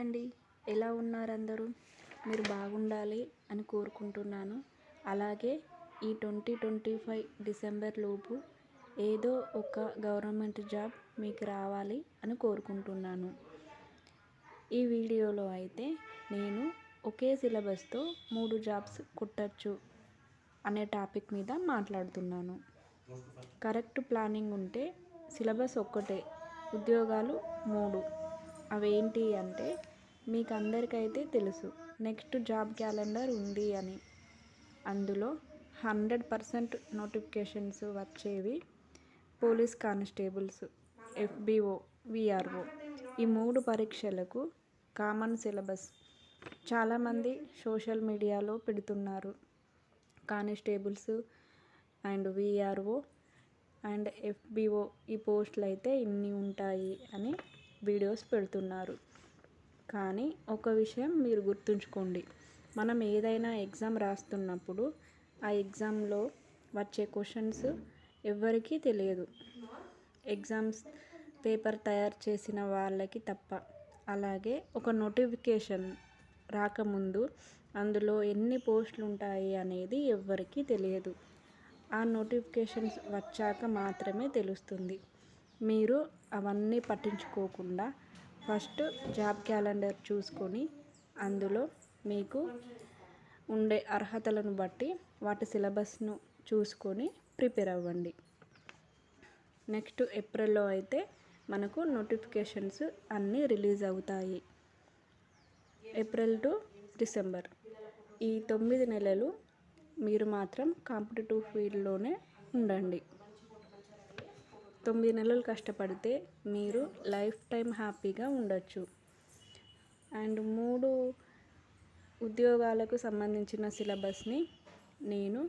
అండి ఎలా ఉన్నారు అందరూ మీరు బాగుండాలి అని కోరుకుంటున్నాను. అలాగే ఈ ట్వంటీ ట్వంటీ ఫైవ్ డిసెంబర్ లోపు ఏదో ఒక గవర్నమెంట్ జాబ్ మీకు రావాలి అని కోరుకుంటున్నాను. ఈ వీడియోలో అయితే నేను ఒకే సిలబస్తో మూడు జాబ్స్ కుట్టచ్చు అనే టాపిక్ మీద మాట్లాడుతున్నాను. కరెక్ట్ ప్లానింగ్ ఉంటే సిలబస్ ఒక్కటే ఉద్యోగాలు మూడు. అవేంటి అంటే మీకు అందరికైతే తెలుసు. నెక్స్ట్ జాబ్ క్యాలెండర్ ఉంది అని. అందులో హండ్రెడ్ పర్సెంట్ నోటిఫికేషన్స్ వచ్చేవి పోలీస్ కానిస్టేబుల్స్ ఎఫ్బిఓ విఆర్ఓ. ఈ మూడు పరీక్షలకు కామన్ సిలబస్. చాలామంది సోషల్ మీడియాలో పెడుతున్నారు. Constables and VRO and FBO ఈ పోస్టులు అయితే ఇన్ని ఉంటాయి అని వీడియోస్ పెడుతున్నారు. కానీ ఒక విషయం మీరు గుర్తుంచుకోండి. మనం ఏదైనా ఎగ్జామ్ రాస్తున్నప్పుడు ఆ ఎగ్జామ్లో వచ్చే క్వశ్చన్స్ ఎవ్వరికీ తెలియదు. ఎగ్జామ్స్ పేపర్ తయారు చేసిన వాళ్ళకి తప్ప. అలాగే ఒక నోటిఫికేషన్ రాకముందు అందులో ఎన్ని పోస్టులు ఉంటాయి అనేది ఎవ్వరికీ తెలియదు. ఆ నోటిఫికేషన్స్ వచ్చాక మాత్రమే తెలుస్తుంది. మీరు అవన్నీ పట్టించుకోకుండా ఫస్ట్ జాబ్ క్యాలెండర్ చూసుకొని అందులో మీకు ఉండే అర్హతలను బట్టి వాటి సిలబస్ను చూసుకొని ప్రిపేర్ అవ్వండి. నెక్స్ట్ ఏప్రిల్లో అయితే మనకు నోటిఫికేషన్స్ అన్నీ రిలీజ్ అవుతాయి. April to December. ఈ తొమ్మిది నెలలు మీరు మాత్రం కాంపిటేటివ్ ఫీల్డ్లోనే ఉండండి. తొమ్మిది నెలలు కష్టపడితే మీరు లైఫ్ టైం హ్యాపీగా ఉండొచ్చు. అండ్ మూడు ఉద్యోగాలకు సంబంధించిన సిలబస్ని నేను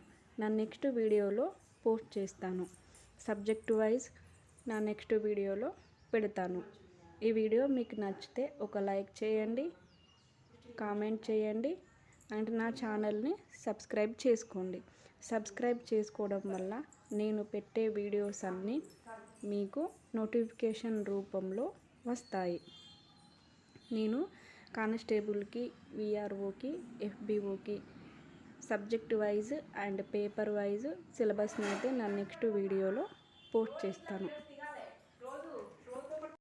నా నెక్స్ట్ వీడియోలో పోస్ట్ చేస్తాను. సబ్జెక్ట్ వైజ్ నా నెక్స్ట్ వీడియోలో పెడతాను. ఈ వీడియో మీకు నచ్చితే ఒక లైక్ చేయండి కామెంట్ చేయండి అండ్ నా ఛానల్ని సబ్స్క్రైబ్ చేసుకోండి. సబ్స్క్రైబ్ చేసుకోవడం వల్ల నేను పెట్టే వీడియోస్ అన్నీ మీకు నోటిఫికేషన్ రూపంలో వస్తాయి. నేను కానిస్టేబుల్కి విఆర్ఓకి ఎఫ్బిఓకి subject wise and paper wise సిలబస్ని అయితే నా నెక్స్ట్ వీడియోలో పోస్ట్ చేస్తాను.